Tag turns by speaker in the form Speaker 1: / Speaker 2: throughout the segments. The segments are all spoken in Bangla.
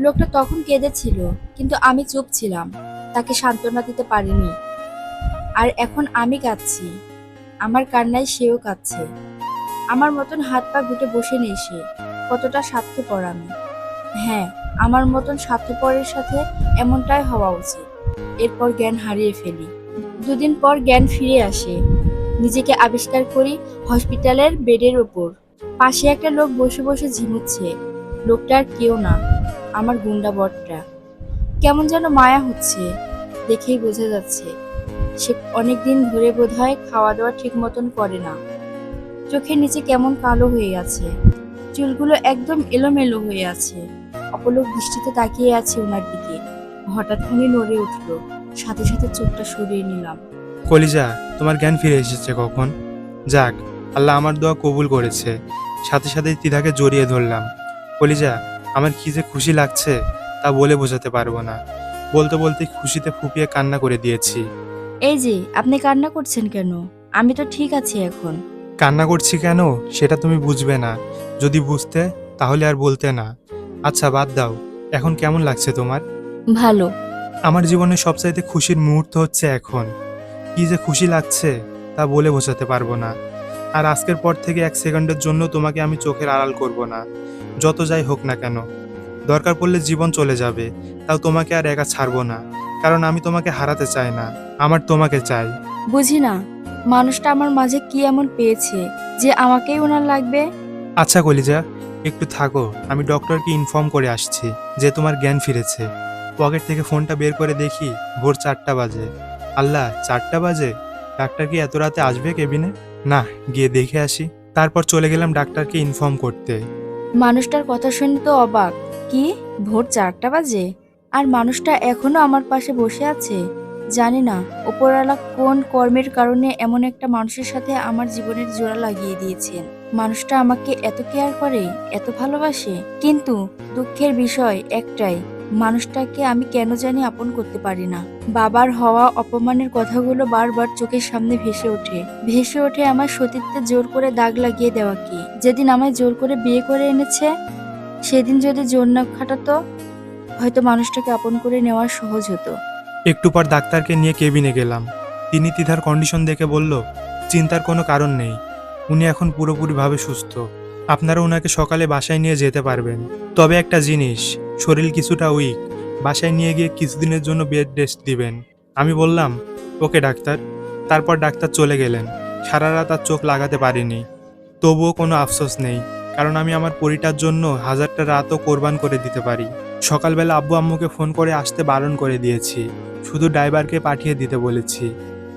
Speaker 1: লোকটা তখন কেঁদেছিল, কিন্তু আমি চুপ ছিলাম। তাকে সান্ত্বনা দিতে পারিনি। আর এখন আমি কাঁদছি। আমার কান্নায় সেও কাঁদছে। আমার মতন হাত পা গুটে বসে নেই সে। কতটা স্বার্থপর আমি। হ্যাঁ আমার মতন স্বার্থপরের সাথে এমনটাই হওয়া উচিত। এরপর জ্ঞান হারিয়ে ফেলি। দুদিন পর জ্ঞান ফিরে আসে। নিজেকে আবিষ্কার করি হসপিটালের বেডের ওপর। পাশে একটা লোক বসে বসে ঝিমুচ্ছে। লোকটা আর কেউ না, আমার গুন্ডা বটটা কেমন যেন মায়া হচ্ছে, দেখেই বোঝা যাচ্ছে। সে অনেকদিন ধরে বোধহয় খাওয়া দাওয়া ঠিক মতন করে না। চোখের নিচে কেমন কালো হয়ে আছে। চুলগুলো একদম এলোমেলো হয়ে আছে। অপলোক দৃষ্টিতে তাকিয়ে আছে ওনার দিকে। হঠাৎ উনি নড়ে উঠল। সাথে সাথে চোখটা সরিয়ে নিলাম।
Speaker 2: কলিজা, তোমার জ্ঞান ফিরে এসেছে কখন? যাক আল্লাহ আমার দোয়া কবুল করেছে। সাথে সাথে তিধাকে জড়িয়ে ধরলাম। কলিজা আমার কি যে খুশি লাগছে তা বলে বোঝাতে পারব না। বলতে বলতে খুশিতে ফুপিয়ে কান্না করে দিয়েছি।
Speaker 1: এই যে আপনি কান্না করছেন কেন? আমি তো ঠিক আছি এখন।
Speaker 2: কান্না করছি কেন? সেটা তুমি বুঝবে না। যদি বুঝতে তাহলে আর বলতে না। আচ্ছা বাদ দাও। এখন কেমন লাগছে তোমার?
Speaker 1: ভালো।
Speaker 2: আমার জীবনে সবচাইতে খুশির মুহূর্ত হচ্ছে এখন। কি যে খুশি লাগছে তা বলে বোঝাতে পারব না। আর আজকের পর থেকে এক সেকেন্ডের জন্য তোমাকে আমি চোখের আড়াল করব না। যত যাই হোক না কেন। দরকার পড়লে জীবন চলে যাবে তাও তোমাকে আর একা ছাড়বো না। কারণ আমি তোমাকে হারাতে চাই না আমার তোমাকে চাই।
Speaker 1: বুঝি না মানুষটা আমার মাঝে কি এমন পেয়েছে যে আমাকেই ওনার লাগবে?
Speaker 2: আচ্ছা কলিজা একটু থাকো আমি ডক্টরকে ইনফর্ম করে আসছি যে তোমার জ্ঞান ফিরেছে। পকেট থেকে ফোনটা বের করে দেখি ভোর চারটা বাজে। আল্লাহ চারটা বাজে? ডাক্তার কি এত রাতে আসবে কেবিনে? না, গিয়ে দেখে আসি। তারপর চলে গেলাম ডাক্তারকে ইনফর্ম করতে।
Speaker 1: মানুষটার কথা শুনে তো অবাক। কি? ভোর চারটা বাজে? আর মানুষটা এখনও আমার পাশে বসে আছে? জানি না ওপরওয়ালা কোন কর্মের কারণে এমন একটা মানুষের সাথে আমার জীবনের জোড়া লাগিয়ে দিয়েছেন? মানুষটা আমাকে এত কেয়ার করে, এত ভালোবাসে? কিন্তু দুঃখের বিষয় একটাই মানুষটাকে আমি কেন জানি আপন করতে পারি না। বাবার হওয়া অপমানের কথাগুলো বারবার চোখের সামনে ভেসে ওঠে। ভেসে ওঠে আমার সতীত্বে জোর করে দাগ লাগিয়ে দেওয়া কি? যেদিন আমায় জোর করে বিয়ে করে এনেছে, সেদিন যদি জোর না খাটাতো, হয়তো মানুষটাকে আপন করে নেওয়া সহজ হতো।
Speaker 2: একটু পর ডাক্তারকে নিয়ে কেবিনে গেলাম। তিনি তিধার কন্ডিশন দেখে বলল, চিন্তার কোনো কারণ নেই। উনি এখন পুরোপুরিভাবে সুস্থ। আপনারা ওনাকে সকালে বাসায় নিয়ে যেতে পারবেন। তবে একটা জিনিস শরীর কিছুটা উইক বাসায় নিয়ে গিয়ে কিছুদিনের জন্য বেড রেস্ট দিবেন। আমি বললাম, ওকে ডাক্তার। তারপর ডাক্তার চলে গেলেন। সারা রাত আর চোখ লাগাতে পারিনি। তবুও কোনো আফসোস নেই, কারণ আমি আমার পরিটার জন্য হাজারটা রাতও কোরবান করে দিতে পারি। সকালবেলা আব্বু আম্মুকে ফোন করে আসতে বারণ করে দিয়েছি। শুধু ড্রাইভারকে পাঠিয়ে দিতে বলেছি।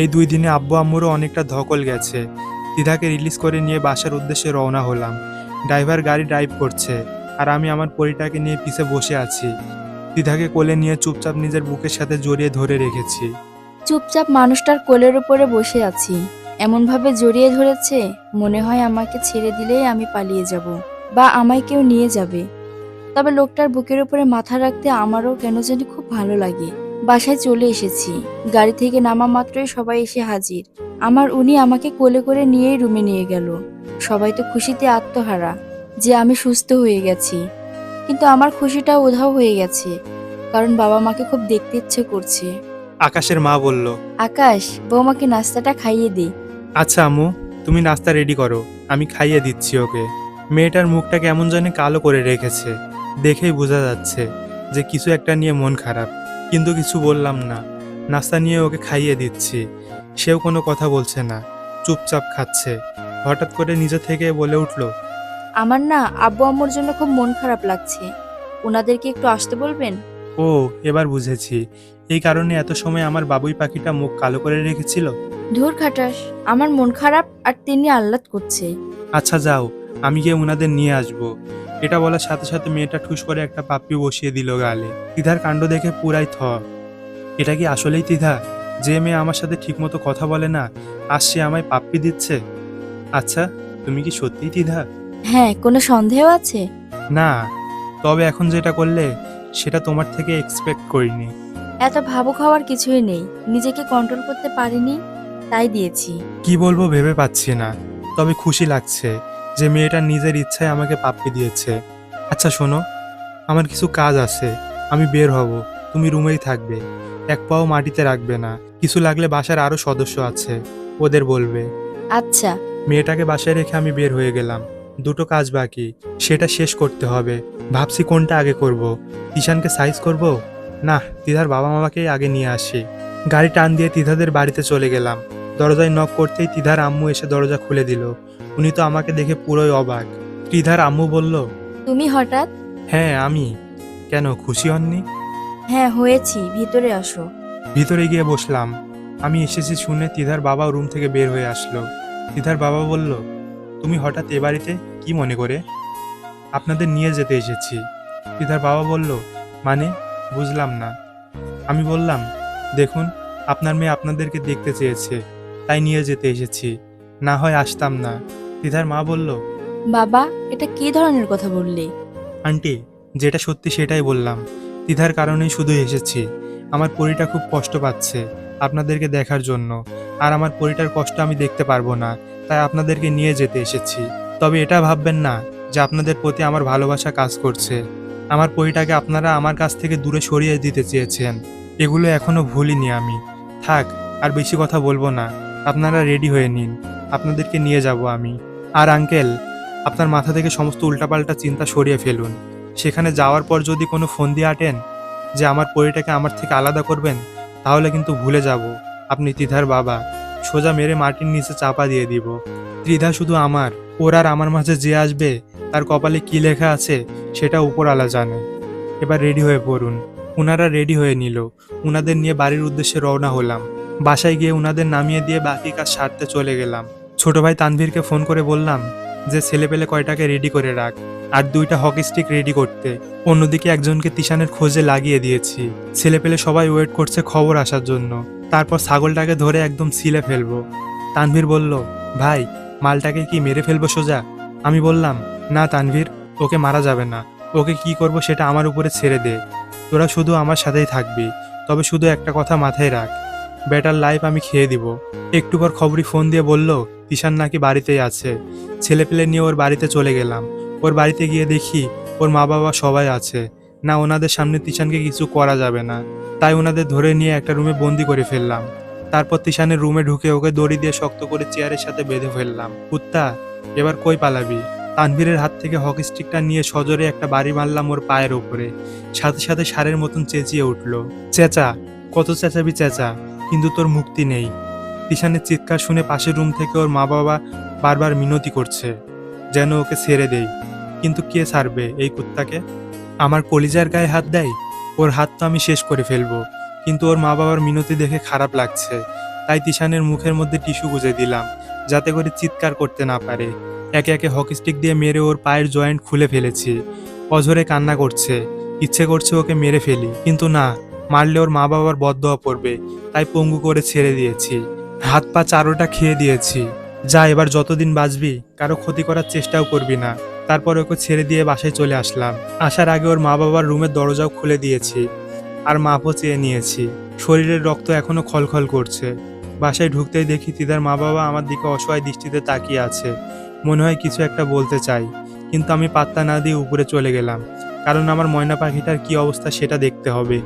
Speaker 2: এই দুই দিনে আব্বু আম্মুরও অনেকটা ধকল গেছে। তিধাকে রিলিজ করে নিয়ে বাসার উদ্দেশ্যে রওনা হলাম। ড্রাইভার গাড়ি ড্রাইভ করছে। আর আমি আমার পরিটাকে নিয়ে পিছে বসে আছি। তিধাকে কোলে নিয়ে চুপচাপ নিজের বুকের সাথে জড়িয়ে ধরে রেখেছি।
Speaker 1: চুপচাপ মানুষটার কোলের উপরে বসে আছি। এমনভাবে জড়িয়ে ধরেছে, মনে হয় আমাকে ছেড়ে দিলেই আমি পালিয়ে যাব বা আমায় কেউ নিয়ে যাবে। তবে লোকটার বুকের উপরে মাথা রাখতে আমারও কেন জানি খুব ভালো লাগে। বাসায় চলে এসেছি। গাড়ি থেকে নামা মাত্রই সবাই এসে হাজির। আমার উনি আমাকে কোলে করে নিয়েই রুমে নিয়ে গেল। সবাই তো খুশিতে আত্মহারা। যে আমি সুস্থ হয়ে গেছি। কিন্তু আমার খুশিটা উধাও হয়ে গেছে কারণ বাবা মাকে খুব দেখতে ইচ্ছে করছে।
Speaker 2: আকাশের মা বলল
Speaker 1: আকাশ বৌমাকে নাস্তাটা খাইয়ে দে।
Speaker 2: আচ্ছা আম্মু তুমি নাস্তা রেডি করো আমি খাইয়ে দিচ্ছি ওকে। মেয়েটার মুখটা কেমন জানি কালো করে রেখেছে দেখেই বোঝা যাচ্ছে যে কিছু একটা নিয়ে মন খারাপ। কিন্তু কিছু বললাম না নাস্তা নিয়ে ওকে খাইয়ে দিচ্ছি সেও কোনো কথা বলছে না চুপচাপ খাচ্ছে। হঠাৎ করে নিজে থেকে বলে উঠল
Speaker 1: আমার না আব্বু আম্মুর জন্য খুব মন খারাপ লাগছে। ওনাদেরকে একটু আসতে বলবেন?
Speaker 2: ও এবার বুঝেছি। এই কারণে এত সময় আমার বাবুই পাখিটা মুখ কালো করে রেখেছিল?
Speaker 1: ধুর খাটাস আমার মন খারাপ আর তিনি আহ্লাদ করছে।
Speaker 2: আচ্ছা যাও আমি গিয়ে ওনাদের নিয়ে আসব। এটা বলার সাথে সাথে মেয়েটা ঠুস করে একটা পাপ্পি বসিয়ে দিল গালে। তিধার কাণ্ড দেখে পুরাই থ। এটা কি আসলেই তিধা? যে মেয়ে আমার সাথে ঠিকমতো কথা বলে না আর সে আমায় পাপ্পি দিচ্ছে? আচ্ছা তুমি কি সত্যিই তিধা?
Speaker 1: হ্যাঁ কোনো সন্দেহ আছে?
Speaker 2: না তবে এখন যেটা করলে সেটা তোমার থেকে এক্সপেক্ট করিনি।
Speaker 1: এত ভাবুক হওয়ার কিছুই নেই। নিজেকে কন্ট্রোল করতে পারিনি তাই দিয়েছি।
Speaker 2: কি বলব ভেবে পাচ্ছি না তবে খুশি লাগছে যে মেয়েটা নিজের ইচ্ছায় আমাকে পাপ্পি দিয়েছে। আচ্ছা শোনো আমার কিছু কাজ আছে আমি বের হব তুমি রুমেই থাকবে এক পাও মাটিতে রাখবে না। কিছু লাগলে বাসার আরও সদস্য আছে ওদের বলবে।
Speaker 1: আচ্ছা।
Speaker 2: মেয়েটাকে বাসায় রেখে আমি বের হয়ে গেলাম। দুটো কাজ বাকি সেটা শেষ করতে হবে। ভাবছি কোনটা আগে করব। তিশানকে সাইজ করব? না তিধার বাবা মামাকেই আগে নিয়ে আসি। গাড়ি টান দিয়ে তিধাদের বাড়িতে চলে গেলাম। দরজায় নক করতেই তিধার আম্মু এসে দরজা খুলে দিল। উনি তো আমাকে দেখে পুরোই অবাক। তিধার আম্মু বলল
Speaker 1: তুমি হঠাৎ?
Speaker 2: হ্যাঁ আমি। কেন খুশি হননি?
Speaker 1: হ্যাঁ হয়েছি। ভিতরে আসো।
Speaker 2: ভিতরে গিয়ে বসলাম। আমি এসেছি শুনে তিধার বাবা রুম থেকে বের হয়ে আসলো। তিধার বাবা বলল তুমি হঠাৎ এ বাড়িতে কি মনে করে? আপনাদের নিয়ে যেতে এসেছি। তিধার বাবা বলল মানে? বুঝলাম না। আমি বললাম দেখুন আপনার মেয়ে আপনাদেরকে দেখতে চেয়েছে তাই নিয়ে যেতে এসেছি। না হয় আসতাম না। তিধার মা বলল
Speaker 1: বাবা এটা কি ধরনের কথা বললে?
Speaker 2: আন্টি যেটা সত্যি সেটাই বললাম। দ্বিধার কারণেই শুধু এসেছি। আমার পরিটা খুব কষ্ট পাচ্ছে আপনাদেরকে দেখার জন্য। আর আমার পরিটার কষ্ট আমি দেখতে পারব না। তাই আপনাদেরকে নিয়ে যেতে এসেছি। তবে এটা ভাববেন না যে আপনাদের প্রতি আমার ভালোবাসা কাজ করছে। আমার পরিটাকে আপনারা আমার কাছ থেকে দূরে সরিয়ে দিতে চেয়েছেন। এগুলো এখনও ভুলিনি আমি। থাক, আর বেশি কথা বলব না। আপনারা রেডি হয়ে নিন। আপনাদেরকে নিয়ে যাব আমি। আর আঙ্কেল, আপনার মাথা থেকে সমস্ত উল্টাপাল্টা চিন্তা সরিয়ে ফেলুন। সেখানে যাওয়ার পর যদি কোনো ফোন দিয়ে আটেন যে আমার পরিটাকে আমার থেকে আলাদা করবেন, তাহলে কিন্তু ভুলে যাব। আপনি তিধার বাবা। সোজা মেরে মাটির নিচে চাপা দিয়ে দিব। ত্রিধা শুধু আমার, ওর আর আমার মাঝে যে আসবে, তার কপালে কি লেখা আছে, সেটা উপরওয়ালা জানে। এবার রেডি হয়ে পড়ুন। উনারা রেডি হয়ে নিল। উনাদের নিয়ে বাড়ির উদ্দেশ্যে রওনা হলাম। বাসায় গিয়ে উনাদের নামিয়ে দিয়ে বাকি কাজ সারতে চলে গেলাম। ছোট ভাই তানভীরকে ফোন করে বললাম যে, ছেলে পেলে কয়টাকে রেডি করে রাখ, আর দুইটা হকি স্টিক রেডি করতে। অন্যদিকে একজনকে তিশানের খোঁজে লাগিয়ে দিয়েছি। ছেলে পেলে সবাই ওয়েট করছে খবর আসার জন্য। তারপর ছাগলটাকে ধরে একদম ছিলে ফেলব। তানভীর বলল, ভাই, মালটাকে কি মেরে ফেলব সোজা? আমি বললাম, না তানভীর, ওকে মারা যাবে না। ওকে কি করব সেটা আমার উপরে ছেড়ে দে। তোরা শুধু আমার সাথেই থাকবি। তবে শুধু একটা কথা মাথায় রাখ। বেটার লাইফ আমি খেয়ে দিব। একটু পর খবরই ফোন দিয়ে বলল, তিশান নাকি বাড়িতেই আছে। ছেলে পেলে নিয়ে ওর বাড়িতে চলে গেলাম। ওর বাড়িতে গিয়ে দেখি, ওর মা বাবা সবাই আছে। না ওনাদের সামনে তিশানকে কিছু করা যাবে না। তাই ওনাদের ধরে নিয়ে একটা রুমে বন্দি করে ফেললাম। তারপর তিশানের রুমে ঢুকে ওকে দড়ি দিয়ে শক্ত করে চেয়ারের সাথে বেঁধে ফেললাম। কুত্তা, এবার কই পালাবি? তানভীরের হাত থেকে হকি স্টিকটা নিয়ে সজোরে একটা বাড়ি মারলাম ওর পায়ের ওপরে সাথে সাথে সারের মতন চেঁচিয়ে উঠল। চেঁচা, কত চেঁচাবি চেঁচা, কিন্তু তোর মুক্তি নেই। তিশানের চিৎকার শুনে পাশের রুম থেকে ওর মা বাবা বারবার মিনতি করছে, যেন ওকে ছেড়ে দেই। কিন্তু কে ছাড়বে এই কুত্তাকে? আমার কলিজার গায়ে হাত দেয়, ওর হাত তো আমি শেষ করে ফেলব। কিন্তু ওর মা বাবার মিনতি দেখে খারাপ লাগছে। তাই তিশানের মুখের মধ্যে টিস্যু গুজে দিলাম, যাতে করে চিৎকার করতে না পারে। একে একে হকি স্টিক দিয়ে মেরে ওর পায়ের জয়েন্ট খুলে ফেলেছি। অঝরে কান্না করছে, ইচ্ছে করছে ওকে মেরে ফেলি, কিন্তু না, মারলে ওর মা বাবার বদদোয়া পড়বে, তাই পঙ্গু করে ছেড়ে দিয়েছি। হাত পা চারোটা খেয়ে দিয়েছি। যা, এবার যতদিন বাঁচবি, কারও ক্ষতি করার চেষ্টাও করবি না। তারপর ওকে ছেড়ে দিয়ে বাসায় চলে আসলাম। আসার আগে ওর মা বাবার রুমের দরজাও খুলে দিয়েছি আর মাপও চেয়ে নিয়েছি। শরীরের রক্ত এখনও খলখল করছে। বাসায় ঢুকতেই দেখি তিদার মা বাবা আমার দিকে অসহায় দৃষ্টিতে তাকিয়ে আছে। মনে হয় কিছু একটা বলতে চাই, কিন্তু আমি পাত্তা না দিয়ে উপরে চলে গেলাম, কারণ আমার ময়না পাখিটার কি অবস্থা সেটা দেখতে হবে।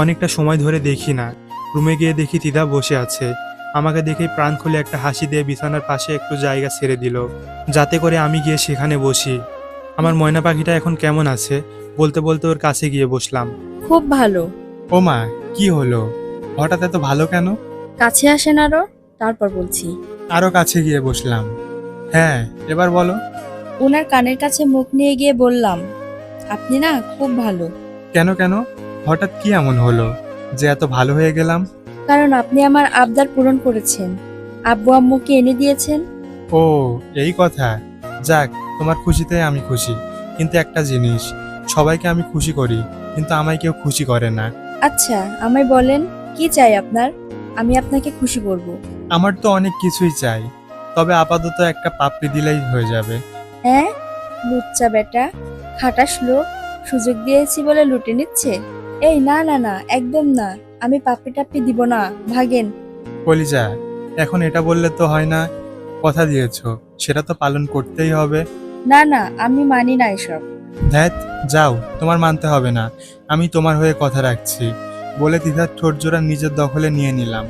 Speaker 2: অনেকটা সময় ধরে দেখি না। রুমে গিয়ে দেখি তিদা বসে আছে। আমাকে দেখেই প্রাণ খুলে একটা হাসি দিয়ে বিছানার পাশে একটু জায়গা ছেড়ে দিল। যাতে করে আমি গিয়ে সেখানে বসি। আমার ময়না পাখিটা এখন কেমন আছে? বলতে বলতে ওর কাছে গিয়ে বসলাম।
Speaker 1: খুব ভালো।
Speaker 2: ও মা কি হলো? হঠাৎ এত ভালো কেন?
Speaker 1: কাছে আসেন আরও তারপর বলছি।
Speaker 2: আরও কাছে গিয়ে বসলাম। হ্যাঁ এবার বলো।
Speaker 1: ওনার কানের কাছে মুখ নিয়ে গিয়ে বললাম আপনি না খুব ভালো।
Speaker 2: কেন কেন? হঠাৎ কি এমন হলো? যে এত ভালো হয়ে গেলাম?
Speaker 1: কারণ আপনি আমার আবদার পূরণ করেছেন। আব্বু আম্মুকে এনে দিয়েছেন।
Speaker 2: ও এই কথা। যাক তোমার খুশিতে আমি খুশি। কিন্তু একটা জিনিস সবাইকে আমি খুশি করি কিন্তু আমায় কেউ খুশি করে না।
Speaker 1: আচ্ছা আমায় বলেন কি চাই আপনার? আমি আপনাকে খুশি করব।
Speaker 2: আমার তো অনেক কিছুই চাই। তবে আপাতত একটা পাপড়ি দিলেই হয়ে যাবে।
Speaker 1: হ্যাঁ? লুচ্চা বেটা খাটাস লোক সুযোগ দিয়েছি বলে লুটে নিচ্ছে? এই না না না একদম না। আমি পাপ্পি টাপ্পি দিব না ভাগেন।
Speaker 2: কলিজা এখন এটা বললে তো হয় না কথা দিয়েছ সেটা তো পালন করতেই হবে।
Speaker 1: না না আমি মানি না এসব।
Speaker 2: ধ্যাত যাও তোমার মানতে হবে না আমি তোমার হয়ে কথা রাখছি। বলে দিধার ঠোঁট জোড়া নিজের দখলে নিয়ে নিলাম।